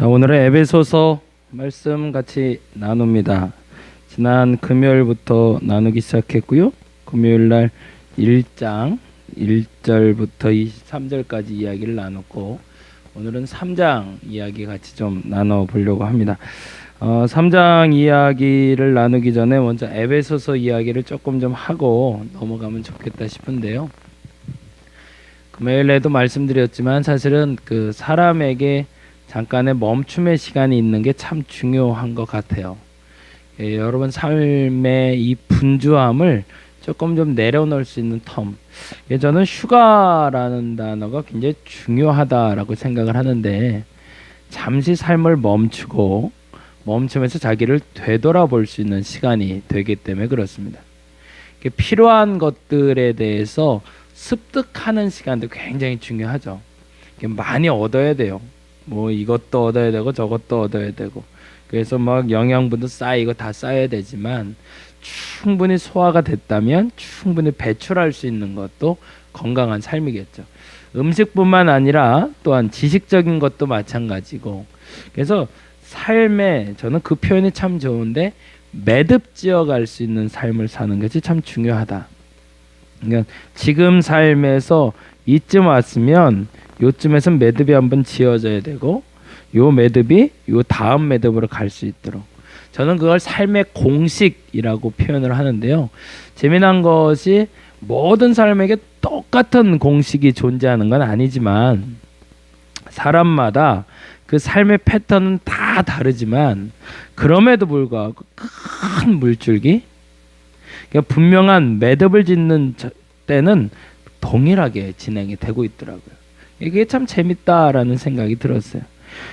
자, 오늘은 에베소서 말씀 같이 나눕니다. 지난 금요일부터 나누기 시작했고요. 금요일 날 1장 1절부터 23절까지 이야기를 나눴고 오늘은 3장 이야기 같이 좀 나눠 보려고 합니다. 어, 3장 이야기를 나누기 전에 먼저 에베소서 이야기를 조금 좀 하고 넘어가면 좋겠다 싶은데요. 금요일에도 말씀드렸지만 사실은 그 사람에게 잠깐의 멈춤의 시간이 있는 게 참 중요한 것 같아요. 예, 여러분 삶의 이 분주함을 조금 좀 내려놓을 수 있는 텀. 예, 저는 휴가라는 단어가 굉장히 중요하다라고 생각을 하는데 잠시 삶을 멈추고 멈추면서 자기를 되돌아볼 수 있는 시간이 되기 때문에 그렇습니다. 필요한 것들에 대해서 습득하는 시간도 굉장히 중요하죠. 많이 얻어야 돼요. 뭐 이것도 얻어야 되고 저것도 얻어야 되고 그래서 막 영양분도 쌓이고 다 쌓여야 되지만 충분히 소화가 됐다면 충분히 배출할 수 있는 것도 건강한 삶이겠죠. 음식뿐만 아니라 또한 지식적인 것도 마찬가지고 그래서 삶에 저는 그 표현이 참 좋은데 매듭지어 갈 수 있는 삶을 사는 것이 참 중요하다. 그러니까 지금 삶에서 이쯤 왔으면 요쯤에서 매듭이 한번 지어져야 되고 요 매듭이 요 다음 매듭으로 갈 수 있도록 저는 그걸 삶의 공식이라고 표현을 하는데요. 재미난 것이 모든 삶에게 똑같은 공식이 존재하는 건 아니지만 사람마다 그 삶의 패턴은 다 다르지만 그럼에도 불구하고 큰 물줄기 그러니까 분명한 매듭을 짓는 때는 동일하게 진행이 되고 있더라고요. 이게 참 재밌다라는 생각이 들었어요.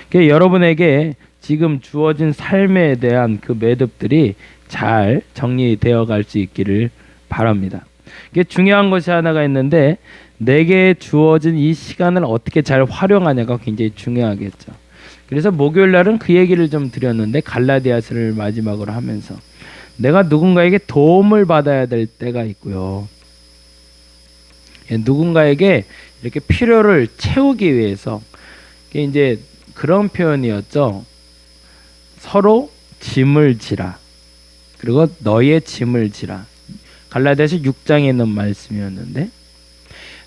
그러니까 여러분에게 지금 주어진 삶에 대한 그 매듭들이 잘 정리되어 갈 수 있기를 바랍니다. 이게 중요한 것이 하나가 있는데 내게 주어진 이 시간을 어떻게 잘 활용하냐가 굉장히 중요하겠죠. 그래서 목요일 날은 그 얘기를 좀 드렸는데 갈라디아스를 마지막으로 하면서 내가 누군가에게 도움을 받아야 될 때가 있고요. 예, 누군가에게 이렇게 필요를 채우기 위해서 이제 그런 표현이었죠. 서로 짐을 지라. 그리고 너의 짐을 지라. 갈라디아서 6장에 있는 말씀이었는데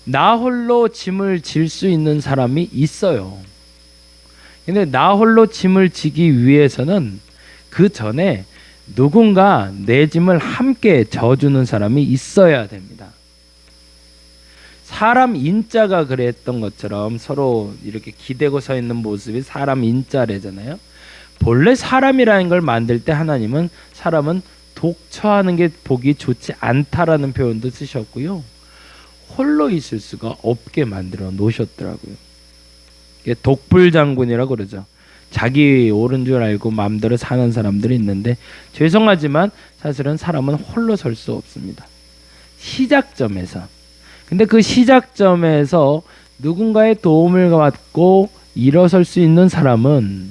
나 홀로 짐을 질 수 있는 사람이 있어요. 근데 나 홀로 짐을 지기 위해서는 그 전에 누군가 내 짐을 함께 져주는 사람이 있어야 됩니다. 사람 인자가 그랬던 것처럼 서로 이렇게 기대고 서 있는 모습이 사람 인자래잖아요. 본래 사람이라는 걸 만들 때 하나님은 사람은 독처하는 게 보기 좋지 않다라는 표현도 쓰셨고요. 홀로 있을 수가 없게 만들어 놓으셨더라고요. 독불 장군이라고 그러죠. 자기 옳은 줄 알고 마음대로 사는 사람들이 있는데 죄송하지만 사실은 사람은 홀로 설 수 없습니다. 시작점에서 근데 그 시작점에서 누군가의 도움을 받고 일어설 수 있는 사람은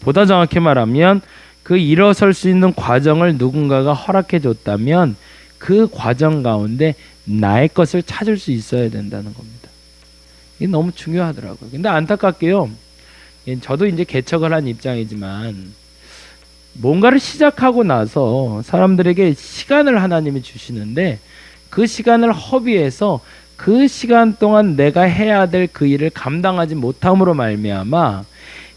보다 정확히 말하면 그 일어설 수 있는 과정을 누군가가 허락해 줬다면 그 과정 가운데 나의 것을 찾을 수 있어야 된다는 겁니다. 이게 너무 중요하더라고요. 근데 안타깝게요. 저도 이제 개척을 한 입장이지만 뭔가를 시작하고 나서 사람들에게 시간을 하나님이 주시는데 그 시간을 허비해서 그 시간 동안 내가 해야 될 그 일을 감당하지 못함으로 말미암아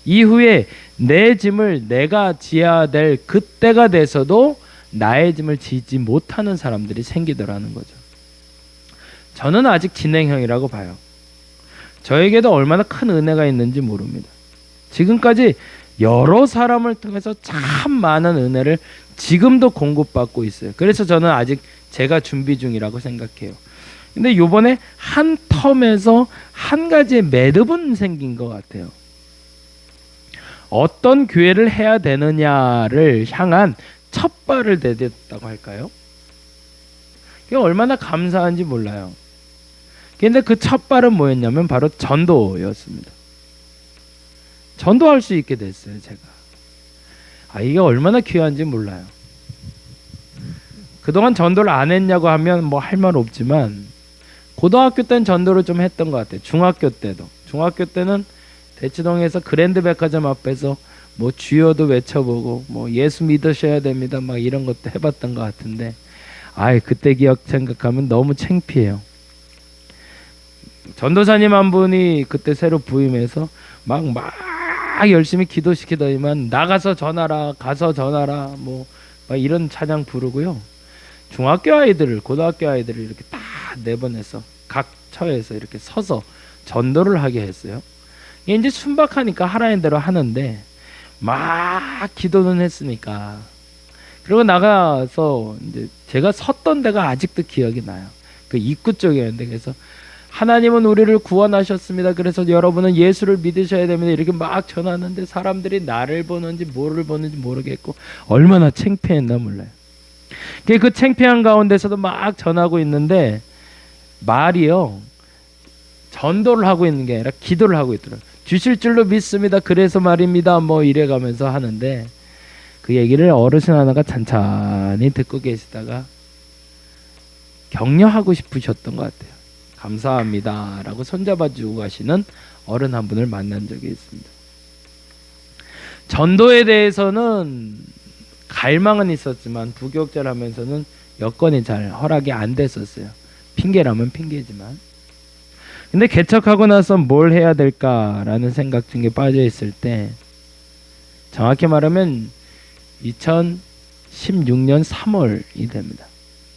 이후에 내 짐을 내가 지어야 될 그때가 돼서도 나의 짐을 지지 못하는 사람들이 생기더라는 거죠. 저는 아직 진행형이라고 봐요. 저에게도 얼마나 큰 은혜가 있는지 모릅니다. 지금까지 여러 사람을 통해서 참 많은 은혜를 지금도 공급받고 있어요. 그래서 저는 아직 제가 준비 중이라고 생각해요. 근데 요번에 한 텀에서 한 가지의 매듭은 생긴 것 같아요. 어떤 교회를 해야 되느냐를 향한 첫 발을 내딛었다고 할까요? 그게 얼마나 감사한지 몰라요. 근데 그 첫 발은 뭐였냐면 바로 전도였습니다. 전도할 수 있게 됐어요, 제가. 아, 이게 얼마나 귀한지 몰라요. 그동안 전도를 안 했냐고 하면 뭐 할 말 없지만 고등학교 때는 전도를 좀 했던 것 같아요. 중학교 때도. 중학교 때는 대치동에서 그랜드 백화점 앞에서 뭐 주여도 외쳐보고 뭐 예수 믿으셔야 됩니다 막 이런 것도 해봤던 것 같은데 아이 그때 기억 생각하면 너무 창피해요. 전도사님 한 분이 그때 새로 부임해서 막막 열심히 기도시키더니만 나가서 전하라 가서 전하라 뭐막 이런 찬양 부르고요. 중학교 아이들을 고등학교 아이들을 이렇게 다 내보내서 각 처에서 이렇게 서서 전도를 하게 했어요. 이게 이제 순박하니까 하라는 대로 하는데 막 기도는 했으니까 그리고 나가서 이제 제가 섰던 데가 아직도 기억이 나요. 그 입구 쪽이었는데 그래서 하나님은 우리를 구원하셨습니다. 그래서 여러분은 예수를 믿으셔야 됩니다. 이렇게 막 전하는데 사람들이 나를 보는지 뭐를 보는지 모르겠고 얼마나 창피했나 몰라요. 그, 그 창피한 가운데서도 막 전하고 있는데 말이요 전도를 하고 있는 게 아니라 기도를 하고 있더라고요. 주실 줄로 믿습니다. 그래서 말입니다. 뭐 이래 가면서 하는데 그 얘기를 어르신 하나가 찬찬히 듣고 계시다가 격려하고 싶으셨던 것 같아요. 감사합니다 라고 손잡아 주고 가시는 어른 한 분을 만난 적이 있습니다. 전도에 대해서는 갈망은 있었지만 부교육자를 하면서는 여건이 잘 허락이 안 됐었어요. 핑계라면 핑계지만. 근데 개척하고 나서 뭘 해야 될까라는 생각 중에 빠져 있을 때 정확히 말하면 2016년 3월이 됩니다.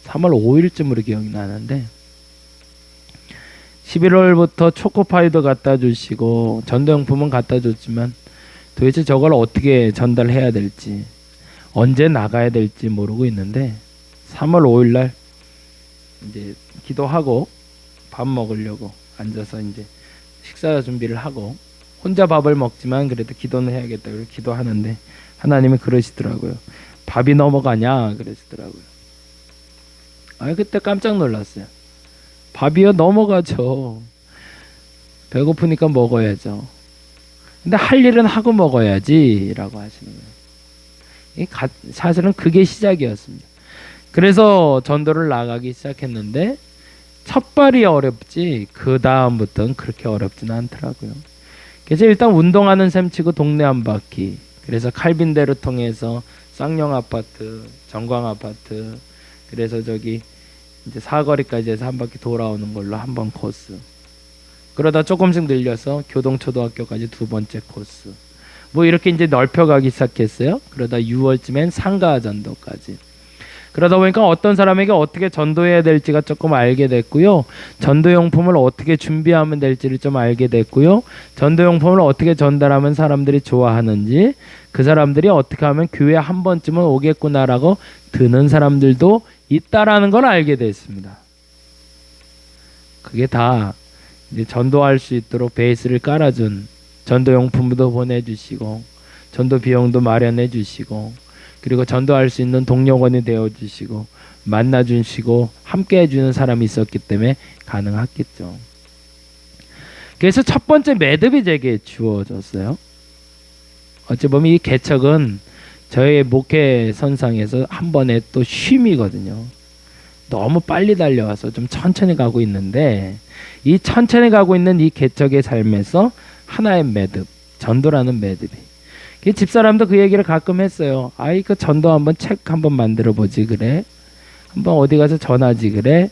3월 5일쯤으로 기억이 나는데 11월부터 초코파이도 갖다 주시고 전도용품은 갖다 줬지만 도대체 저걸 어떻게 전달해야 될지 언제 나가야 될지 모르고 있는데 3월 5일 날 이제 기도하고 밥 먹으려고 앉아서 이제 식사 준비를 하고 혼자 밥을 먹지만 그래도 기도는 해야겠다 그래서 기도하는데 하나님이 그러시더라고요. 밥이 넘어가냐 그러시더라고요. 아 그때 깜짝 놀랐어요. 밥이요 넘어가죠. 배고프니까 먹어야죠. 근데 할 일은 하고 먹어야지라고 하시는 거예요. 사실은 그게 시작이었습니다. 그래서 전도를 나가기 시작했는데 첫 발이 어렵지 그 다음부터는 그렇게 어렵지는 않더라고요. 그래서 일단 운동하는 셈 치고 동네 한 바퀴. 그래서 칼빈대로 통해서 쌍용 아파트, 정광 아파트. 그래서 저기 이제 사거리까지 해서 한 바퀴 돌아오는 걸로 한 번 코스. 그러다 조금씩 늘려서 교동초등학교까지 두 번째 코스. 뭐 이렇게 이제 넓혀가기 시작했어요. 그러다 6월쯤엔 상가 전도까지. 그러다 보니까 어떤 사람에게 어떻게 전도해야 될지가 조금 알게 됐고요. 전도용품을 어떻게 준비하면 될지를 좀 알게 됐고요. 전도용품을 어떻게 전달하면 사람들이 좋아하는지, 그 사람들이 어떻게 하면 교회 한 번쯤은 오겠구나라고 드는 사람들도 있다라는 걸 알게 됐습니다. 그게 다 이제 전도할 수 있도록 베이스를 깔아준 전도용품도 보내주시고, 전도 비용도 마련해 주시고, 그리고 전도할 수 있는 동력원이 되어 주시고 만나 주시고 함께 해 주는 사람이 있었기 때문에 가능했겠죠. 그래서 첫 번째 매듭이 제게 주어졌어요. 어찌 보면 이 개척은 저의 목회 선상에서 한 번에 또 쉼이거든요. 너무 빨리 달려와서 좀 천천히 가고 있는데 이 천천히 가고 있는 이 개척의 삶에서 하나의 매듭, 전도라는 매듭이 그 집사람도 그 얘기를 가끔 했어요. 아이 그 전도 한번 책 한번 만들어 보지 그래. 한번 어디 가서 전하지 그래.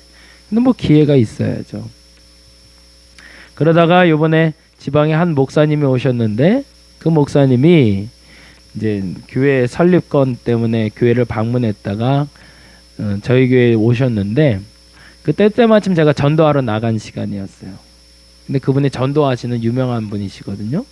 근데 뭐 기회가 있어야죠. 그러다가 요번에 지방에 한 목사님이 오셨는데 그 목사님이 이제 교회 설립건 때문에 교회를 방문했다가 어, 저희 교회에 오셨는데 그때 때마침 제가 전도하러 나간 시간이었어요. 근데 그분이 전도하시는 유명한 분이시거든요.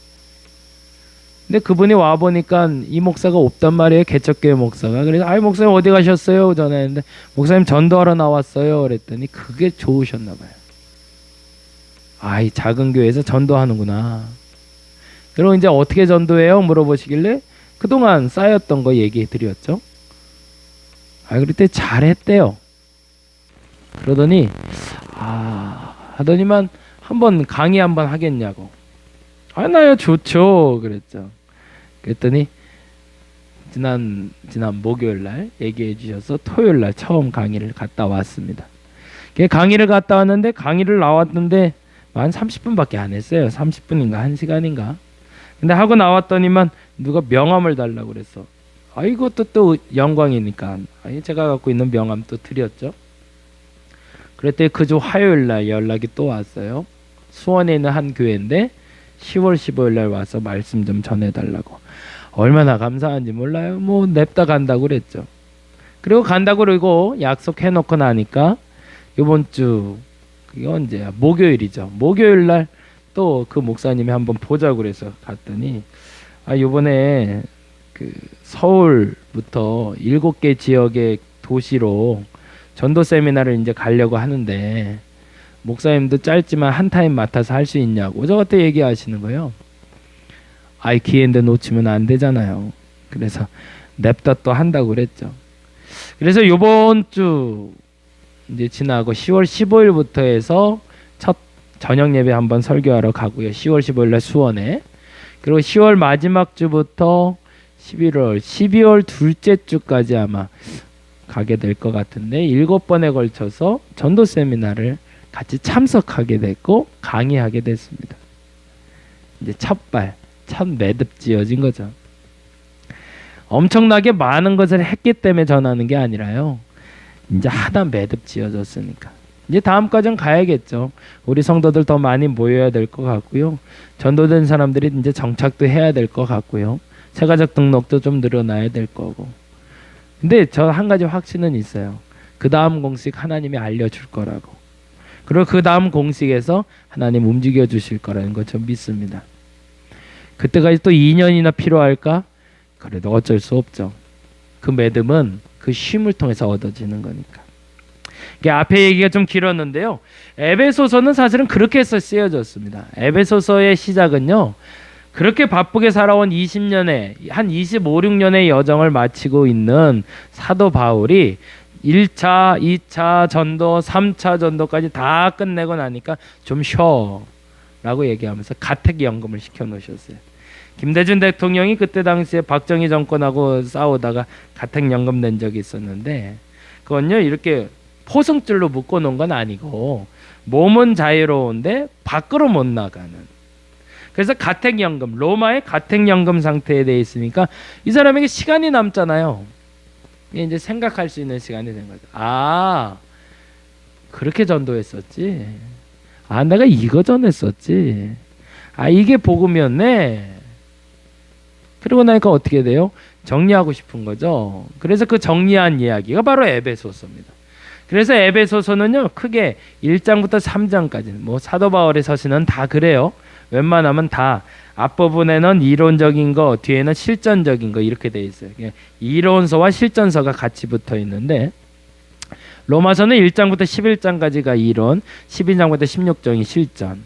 근데 그분이 와 보니까 이 목사가 없단 말이에요. 개척교회 목사가. 그래서 아이 목사님 어디 가셨어요? 전화했는데 목사님 전도하러 나왔어요. 그랬더니 그게 좋으셨나 봐요. 아이 작은 교회에서 전도하는구나. 그리고 이제 어떻게 전도해요? 물어보시길래 그동안 쌓였던 거 얘기해 드렸죠. 아 그때 잘했대요. 그러더니 아 하더니만 한번 강의 한번 하겠냐고. 아 나야 좋죠 그랬죠. 그랬더니 지난 지난 목요일 날 얘기해 주셔서 토요일 날 처음 강의를 갔다 왔습니다. 강의를 갔다 왔는데 강의를 나왔는데 한 30분밖에 안 했어요. 30분인가 1시간인가. 근데 하고 나왔더니만 누가 명함을 달라고 그랬어. 아 이것도 또 영광이니까. 아니 제가 갖고 있는 명함 또 드렸죠. 그랬더니 그주 화요일 날 연락이 또 왔어요. 수원에 있는 한 교회인데 10월 15일 날 와서 말씀 좀 전해 달라고. 얼마나 감사한지 몰라요. 뭐 냅다 간다고 그랬죠. 그리고 간다고 그러고 약속해 놓고 나니까 이번 주 그게 언제야? 목요일이죠. 목요일 날 또 그 목사님이 한번 보자고 그래서 갔더니 아 요번에 그 서울부터 일곱 개 지역의 도시로 전도 세미나를 이제 가려고 하는데 목사님도 짧지만 한 타임 맡아서 할 수 있냐고 저한테 얘기하시는 거예요. 아이 기회인데 놓치면 안 되잖아요. 그래서 냅다 또 한다고 그랬죠. 그래서 요번 주 이제 지나고 10월 15일부터 해서 첫 저녁 예배 한번 설교하러 가고요. 10월 15일 날 수원에 그리고 10월 마지막 주부터 11월 12월 둘째 주까지 아마 가게 될 것 같은데 일곱 번에 걸쳐서 전도 세미나를 같이 참석하게 됐고 강의하게 됐습니다. 이제 첫발 첫 매듭 지어진 거죠. 엄청나게 많은 것을 했기 때문에 전하는 게 아니라요. 이제 하나 매듭 지어졌으니까. 이제 다음 과정 가야겠죠. 우리 성도들 더 많이 모여야 될 것 같고요. 전도된 사람들이 이제 정착도 해야 될 것 같고요. 세가적 등록도 좀 늘어나야 될 거고. 근데 저 한 가지 확신은 있어요. 그 다음 공식 하나님이 알려줄 거라고. 그리고 그 다음 공식에서 하나님 움직여 주실 거라는 거좀 믿습니다. 그때까지 또 2년이나 필요할까? 그래도 어쩔 수 없죠. 그 매듭은 그 쉼을 통해서 얻어지는 거니까. 이게 앞에 얘기가 좀 길었는데요. 에베소서는 사실은 그렇게 해서 쓰여졌습니다. 에베소서의 시작은요. 그렇게 바쁘게 살아온 20년의 한 25, 6년의 여정을 마치고 있는 사도 바울이 1차, 2차 전도, 3차 전도까지 다 끝내고 나니까 좀 쉬어. 라고 얘기하면서 가택연금을 시켜 놓으셨어요. 김대중 대통령이 그때 당시에 박정희 정권하고 싸우다가 가택연금 낸 적이 있었는데 그건요 이렇게 포승줄로 묶어 놓은 건 아니고 몸은 자유로운데 밖으로 못 나가는 그래서 가택연금 로마의 가택연금 상태에 돼 있으니까 이 사람에게 시간이 남잖아요. 이제 생각할 수 있는 시간이 된 거죠. 아 그렇게 전도했었지. 아 내가 이거 전했었지. 아 이게 복음이었네. 그러고 나니까 어떻게 돼요? 정리하고 싶은 거죠. 그래서 그 정리한 이야기가 바로 에베소서입니다. 그래서 에베소서는요 크게 1장부터 3장까지 뭐 사도 바울의 서신은 다 그래요. 웬만하면 다 앞부분에는 이론적인 거, 뒤에는 실전적인 거 이렇게 돼 있어요. 이론서와 실전서가 같이 붙어 있는데 로마서는 1장부터 11장까지가 이론, 12장부터 16장이 실전.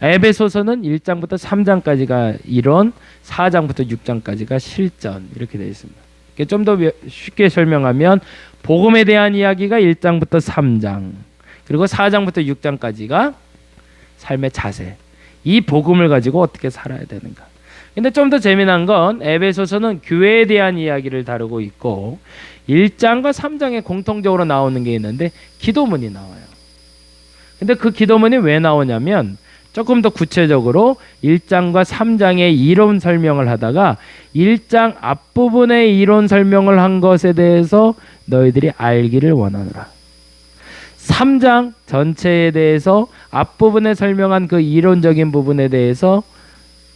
에베소서는 1장부터 3장까지가 이론, 4장부터 6장까지가 실전 이렇게 되어 있습니다. 좀 더 쉽게 설명하면 복음에 대한 이야기가 1장부터 3장, 그리고 4장부터 6장까지가 삶의 자세. 이 복음을 가지고 어떻게 살아야 되는가. 근데 좀 더 재미난 건 에베소서는 교회에 대한 이야기를 다루고 있고 1장과 3장에 공통적으로 나오는 게 있는데 기도문이 나와요. 근데 그 기도문이 왜 나오냐면 조금 더 구체적으로 1장과 3장의 이론 설명을 하다가 1장 앞부분의 이론 설명을 한 것에 대해서 너희들이 알기를 원하노라. 3장 전체에 대해서 앞부분에 설명한 그 이론적인 부분에 대해서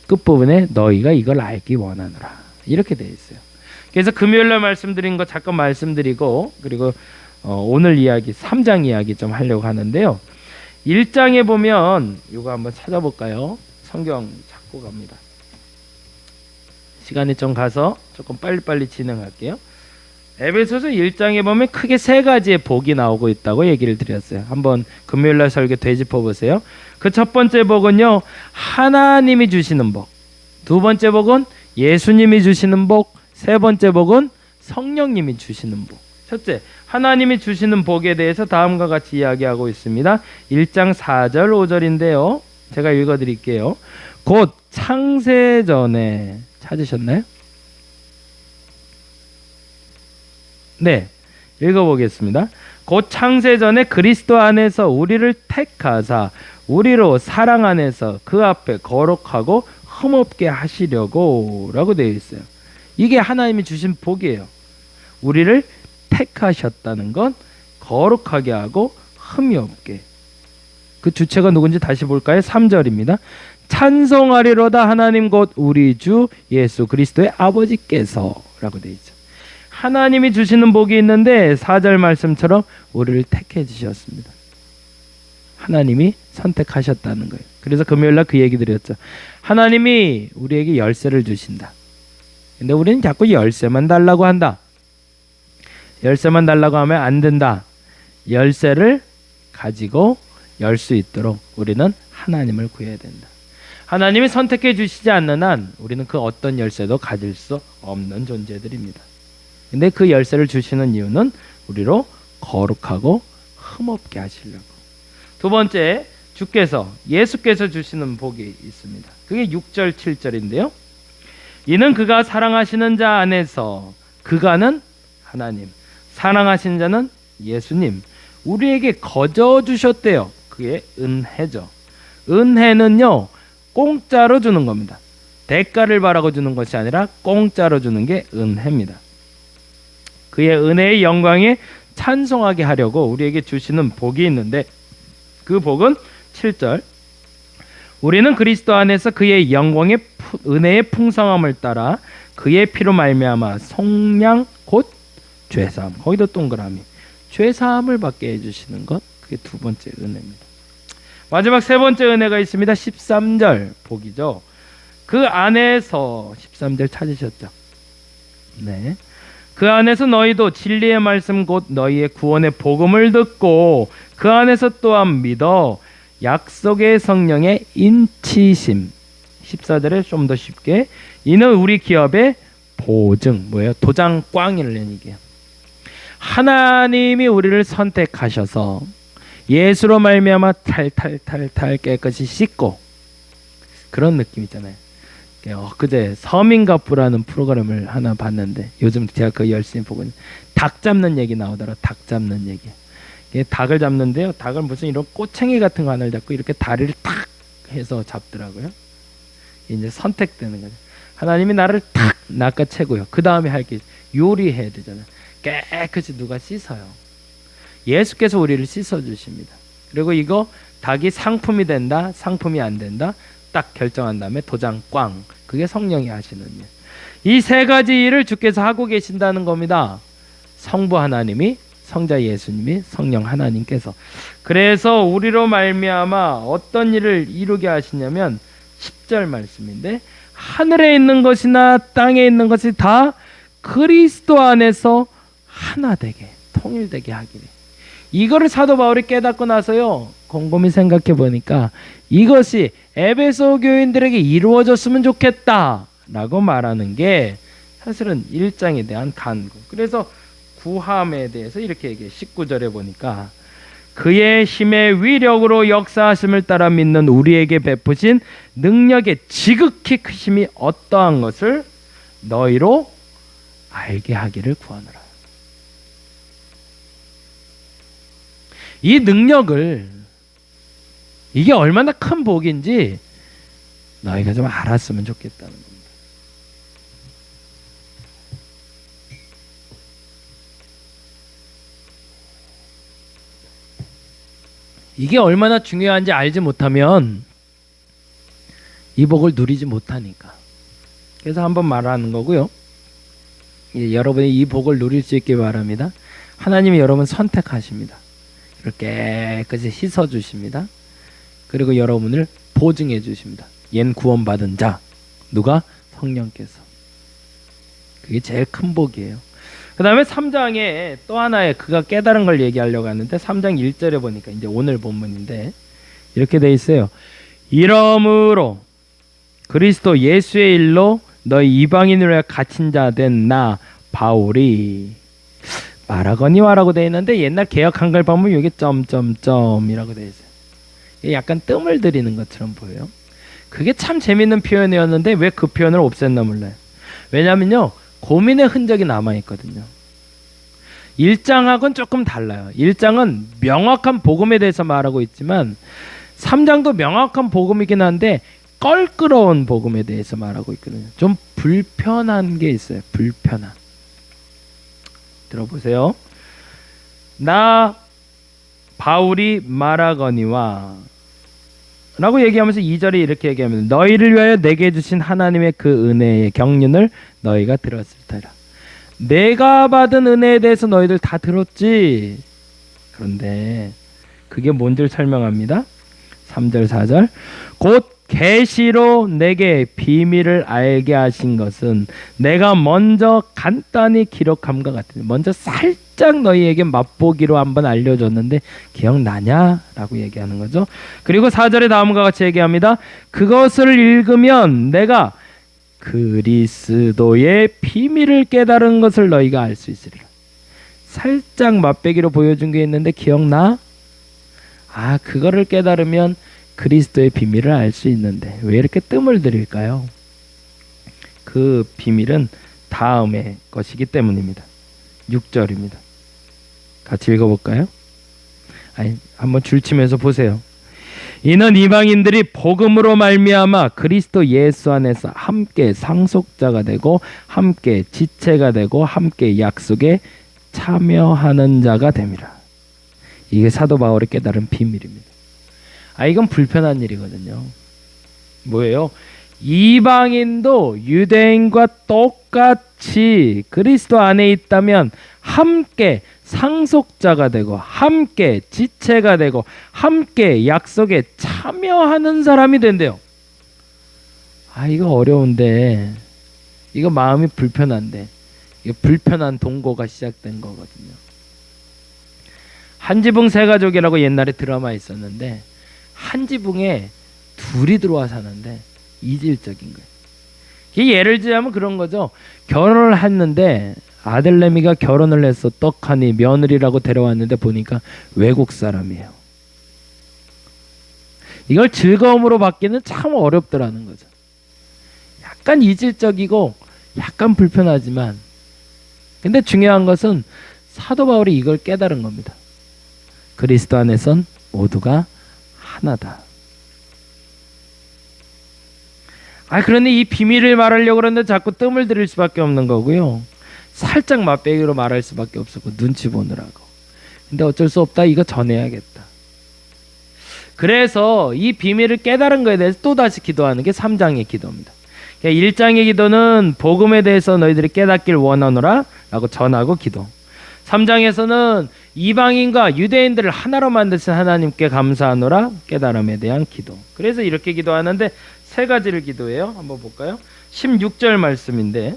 끝부분에 너희가 이걸 알기 원하노라. 이렇게 되어 있어요. 그래서 금요일 날 말씀드린 거 잠깐 말씀드리고 그리고 어, 오늘 이야기 3장 이야기 좀 하려고 하는데요. 1장에 보면 이거 한번 찾아볼까요? 성경 찾고 갑니다. 시간이 좀 가서 조금 빨리빨리 진행할게요. 에베소서 1장에 보면 크게 세 가지의 복이 나오고 있다고 얘기를 드렸어요. 한번 금요일 날 설교 되짚어 보세요. 그 첫 번째 복은요. 하나님이 주시는 복. 두 번째 복은 예수님이 주시는 복. 세 번째 복은 성령님이 주시는 복. 첫째, 하나님이 주시는 복에 대해서 다음과 같이 이야기하고 있습니다. 1장 4절 5절인데요. 제가 읽어 드릴게요. 곧 창세 전에 찾으셨나요? 네. 읽어 보겠습니다. 곧 창세 전에 그리스도 안에서 우리를 택하사 우리로 사랑 안에서 그 앞에 거룩하고 흠없게 하시려고라고 되어 있어요. 이게 하나님이 주신 복이에요. 우리를 택하셨다는 건 거룩하게 하고 흠이 없게. 그 주체가 누군지 다시 볼까요? 3절입니다. 찬송하리로다 하나님 곧 우리 주 예수 그리스도의 아버지께서라고 되어 있죠. 하나님이 주시는 복이 있는데 4절 말씀처럼 우리를 택해 주셨습니다. 하나님이 선택하셨다는 거예요. 그래서 금요일 날 그 얘기 드렸죠. 하나님이 우리에게 열쇠를 주신다. 근데 우리는 자꾸 열쇠만 달라고 한다. 열쇠만 달라고 하면 안 된다. 열쇠를 가지고 열 수 있도록 우리는 하나님을 구해야 된다. 하나님이 선택해 주시지 않는 한 우리는 그 어떤 열쇠도 가질 수 없는 존재들입니다. 근데 그 열쇠를 주시는 이유는 우리로 거룩하고 흠없게 하시려고. 두 번째, 주께서 예수께서 주시는 복이 있습니다. 그게 6절 7절인데요. 이는 그가 사랑하시는 자 안에서 그가는 하나님, 사랑하신 자는 예수님, 우리에게 거저 주셨대요. 그게 은혜죠. 은혜는요, 공짜로 주는 겁니다. 대가를 바라고 주는 것이 아니라 공짜로 주는 게 은혜입니다. 그의 은혜의 영광에 찬송하게 하려고 우리에게 주시는 복이 있는데 그 복은 7절 우리는 그리스도 안에서 그의 영광의 푸- 은혜의 풍성함을 따라 그의 피로 말미암아 속량 곧 죄사함 거기도 동그라미 죄사함을 받게 해주시는 것 그게 두 번째 은혜입니다. 마지막 세 번째 은혜가 있습니다. 13절 복이죠. 그 안에서 13절 찾으셨죠? 네. 그 안에서 너희도 진리의 말씀 곧 너희의 구원의 복음을 듣고 그 안에서 또한 믿어 약속의 성령의 인치심 14절에 좀 더 쉽게 이는 우리 기업의 보증 뭐예요? 도장 꽝이라는 얘기예요. 하나님이 우리를 선택하셔서 예수로 말미암아 탈탈탈탈 깨끗이 씻고 그런 느낌 있잖아요. 엊그제 서민가부라는 프로그램을 하나 봤는데 요즘 제가 그 열심히 보고 있는 닭 잡는 얘기 나오더라 닭 잡는 얘기. 이게 닭을 잡는데요. 닭을 무슨 이런 꼬챙이 같은 거 하나를 잡고 이렇게 다리를 탁 해서 잡더라고요. 이제 선택되는 거죠. 하나님이 나를 탁 낚아채고요. 그 다음에 할 게 요리해야 되잖아요 깨끗이 누가 씻어요 예수께서 우리를 씻어 주십니다 그리고 이거 닭이 상품이 된다 상품이 안 된다 딱 결정한 다음에 도장 꽝 그게 성령이 하시는 일. 이 세 가지 일을 주께서 하고 계신다는 겁니다. 성부 하나님이 성자 예수님이 성령 하나님께서 그래서 우리로 말미암아 어떤 일을 이루게 하시냐면 10절 말씀인데 하늘에 있는 것이나 땅에 있는 것이 다 그리스도 안에서 하나 되게 통일되게 하기를 이거를 사도 바울이 깨닫고 나서요 곰곰이 생각해 보니까 이것이 에베소 교인들에게 이루어졌으면 좋겠다라고 말하는 게 사실은 일장에 대한 간구. 그래서 구함에 대해서 이렇게 얘기해. 19절에 보니까 그의 힘의 위력으로 역사하심을 따라 믿는 우리에게 베푸신 능력의 지극히 크심이 어떠한 것을 너희로 알게 하기를 구하노라. 이 능력을 이게 얼마나 큰 복인지 너희가 좀 알았으면 좋겠다는 겁니다. 이게 얼마나 중요한지 알지 못하면 이 복을 누리지 못하니까. 그래서 한번 말하는 거고요. 예, 여러분이 이 복을 누릴 수 있게 바랍니다. 하나님이 여러분 선택하십니다. 깨끗이 씻어 주십니다. 그리고 여러분을 보증해 주십니다. 얜 구원받은 자 누가 성령께서 그게 제일 큰 복이에요. 그 다음에 3장에 또 하나의 그가 깨달은 걸 얘기하려고 하는데 3장 1절에 보니까 이제 오늘 본문인데 이렇게 돼 있어요. 이러므로 그리스도 예수의 일로 너희 이방인으로 갇힌 자 된 나 바울이 말하거니와라고 돼 있는데 옛날 개혁 한글 보면 여기 점점점이라고 돼 있어요. 약간 뜸을 들이는 것처럼 보여요. 그게 참 재밌는 표현이었는데 왜 그 표현을 없앴나 몰라요. 왜냐면요. 고민의 흔적이 남아 있거든요. 1장하고는 조금 달라요. 1장은 명확한 복음에 대해서 말하고 있지만 3장도 명확한 복음이긴 한데 껄끄러운 복음에 대해서 말하고 있거든요. 좀 불편한 게 있어요. 불편한. 들어보세요. 나 바울이 말하거니와 라고 얘기하면서 2절에 이렇게 얘기하면 너희를 위하여 내게 주신 하나님의 그 은혜의 경륜을 너희가 들었을 테라. 내가 받은 은혜에 대해서 너희들 다 들었지. 그런데 그게 뭔지를 설명합니다. 3절 4절 곧 계시로 내게 비밀을 알게 하신 것은 내가 먼저 간단히 기록함과 같으니 먼저 살짝 너희에게 맛보기로 한번 알려줬는데 기억나냐라고 얘기하는 거죠. 그리고 4절에 다음과 같이 얘기합니다. 그것을 읽으면 내가 그리스도의 비밀을 깨달은 것을 너희가 알 수 있으리라. 살짝 맛배기로 보여준 게 있는데 기억나? 아, 그거를 깨달으면 그리스도의 비밀을 알 수 있는데 왜 이렇게 뜸을 들일까요? 그 비밀은 다음의 것이기 때문입니다. 6절입니다. 같이 읽어볼까요? 아니, 한번 줄치면서 보세요. 이는 이방인들이 복음으로 말미암아 그리스도 예수 안에서 함께 상속자가 되고 함께 지체가 되고 함께 약속에 참여하는 자가 됨이라. 이게 사도 바울이 깨달은 비밀입니다. 아 이건 불편한 일이거든요. 뭐예요? 이방인도 유대인과 똑같이 그리스도 안에 있다면 함께 상속자가 되고 함께 지체가 되고 함께 약속에 참여하는 사람이 된대요. 아 이거 어려운데 이거 마음이 불편한데 이거 불편한 동거가 시작된 거거든요. 한 지붕 세 가족이라고 옛날에 드라마 있었는데 한 지붕에 둘이 들어와 사는데 이질적인 거예요. 예를 들자면 그런 거죠. 결혼을 했는데 아들내미가 결혼을 해서 떡하니 며느리라고 데려왔는데 보니까 외국 사람이에요. 이걸 즐거움으로 받기는 참 어렵더라는 거죠. 약간 이질적이고 약간 불편하지만 근데 중요한 것은 사도 바울이 이걸 깨달은 겁니다. 그리스도 안에선 모두가 하나다. 아 그런데 이 비밀을 말하려고 그러는데 자꾸 뜸을 들일 수밖에 없는 거고요. 살짝 맛배기로 말할 수밖에 없었고 눈치 보느라고. 근데 어쩔 수 없다. 이거 전해야겠다. 그래서 이 비밀을 깨달은 거에 대해서 또 다시 기도하는 게 3장의 기도입니다. 1장의 그러니까 기도는 복음에 대해서 너희들이 깨닫길 원하노라 라고 전하고 기도. 3장에서는 이방인과 유대인들을 하나로 만드신 하나님께 감사하노라 깨달음에 대한 기도. 그래서 이렇게 기도하는데 세 가지를 기도해요. 한번 볼까요? 16절 말씀인데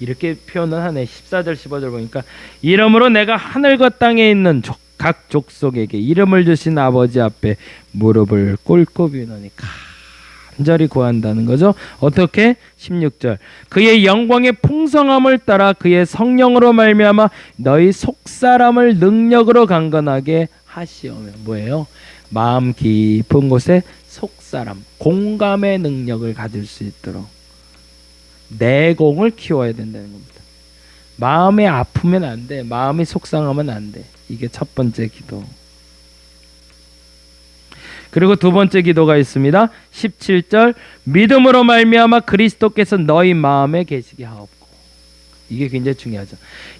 이렇게 표현을 하네. 14절 15절 보니까 이름으로 내가 하늘과 땅에 있는 각 족속에게 이름을 주신 아버지 앞에 무릎을 꿇고 비노니 간절히 구한다는 거죠. 어떻게? 16절. 그의 영광의 풍성함을 따라 그의 성령으로 말미암아 너희 속사람을 능력으로 강건하게 하시오며 뭐예요? 마음 깊은 곳에 속사람, 공감의 능력을 가질 수 있도록 내공을 키워야 된다는 겁니다. 마음이 아프면 안 돼. 마음이 속상하면 안 돼. 이게 첫 번째 기도. 그리고 두 번째 기도가 있습니다. 17절 믿음으로 말미암아 그리스도께서 너희 마음에 계시게 하옵고. 이게 굉장히 중요하죠.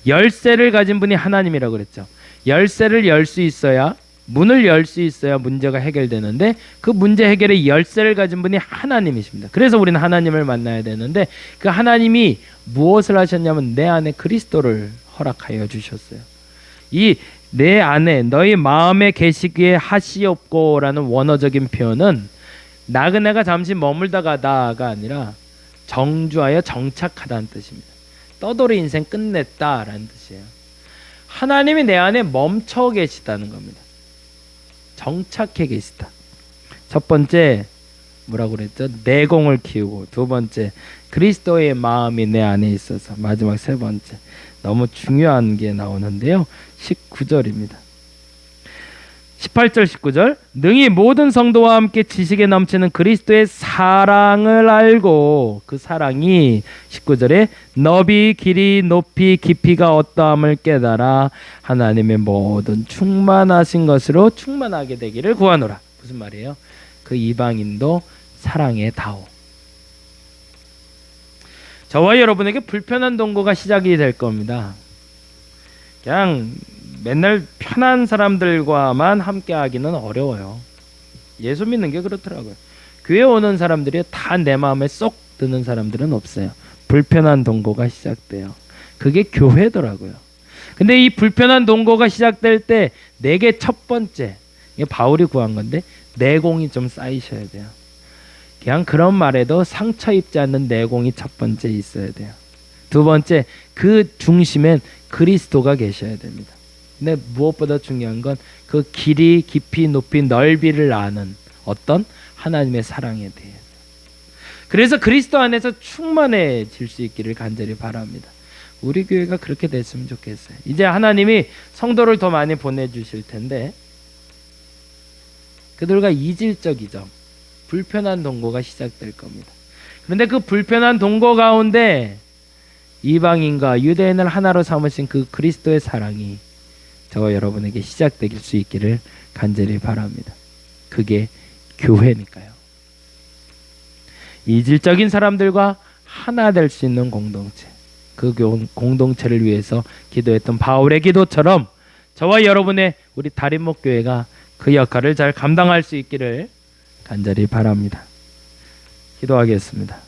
열쇠를 가진 분이 하나님이라고 그랬죠. 열쇠를 열 수 있어야 문을 열 수 있어야 문제가 해결되는데 그 문제 해결의 열쇠를 가진 분이 하나님이십니다. 그래서 우리는 하나님을 만나야 되는데 그 하나님이 무엇을 하셨냐면 내 안에 그리스도를 허락하여 주셨어요. 이 내 안에 너희 마음에 계시기에 하시옵고라는 원어적인 표현은 나그네가 잠시 머물다 가다가 아니라 정주하여 정착하다는 뜻입니다. 떠돌이 인생 끝냈다라는 뜻이에요. 하나님이 내 안에 멈춰 계시다는 겁니다. 정착해 계시다. 첫 번째 뭐라고 그랬죠? 내공을 키우고 두 번째 그리스도의 마음이 내 안에 있어서 마지막 세 번째 너무 중요한 게 나오는데요. 19절입니다. 18절 19절 능히 모든 성도와 함께 지식에 넘치는 그리스도의 사랑을 알고 그 사랑이 19절에 너비 길이 높이 깊이가 어떠함을 깨달아 하나님의 모든 충만하신 것으로 충만하게 되기를 구하노라 무슨 말이에요? 그 이방인도 사랑의 다오. 저와 여러분에게 불편한 동거가 시작이 될 겁니다. 그냥 맨날 편한 사람들과만 함께 하기는 어려워요. 예수 믿는 게 그렇더라고요. 교회 오는 사람들이 다 내 마음에 쏙 드는 사람들은 없어요. 불편한 동거가 시작돼요. 그게 교회더라고요. 근데 이 불편한 동거가 시작될 때 내게 첫 번째 바울이 구한 건데 내공이 좀 쌓이셔야 돼요. 그냥 그런 말에도 상처 입지 않는 내공이 첫 번째 있어야 돼요. 두 번째 그 중심엔 그리스도가 계셔야 됩니다. 근데 무엇보다 중요한 건 그 길이 깊이 높이 넓이를 아는 어떤 하나님의 사랑에 대해. 그래서 그리스도 안에서 충만해질 수 있기를 간절히 바랍니다. 우리 교회가 그렇게 됐으면 좋겠어요. 이제 하나님이 성도를 더 많이 보내주실 텐데 그들과 이질적이죠. 불편한 동거가 시작될 겁니다. 그런데 그 불편한 동거 가운데 이방인과 유대인을 하나로 삼으신 그 그리스도의 사랑이 저와 여러분에게 시작되길 수 있기를 간절히 바랍니다. 그게 교회니까요. 이질적인 사람들과 하나 될 수 있는 공동체. 그 교- 공동체를 위해서 기도했던 바울의 기도처럼 저와 여러분의 우리 다림목 교회가 그 역할을 잘 감당할 수 있기를 간절히 바랍니다. 기도하겠습니다.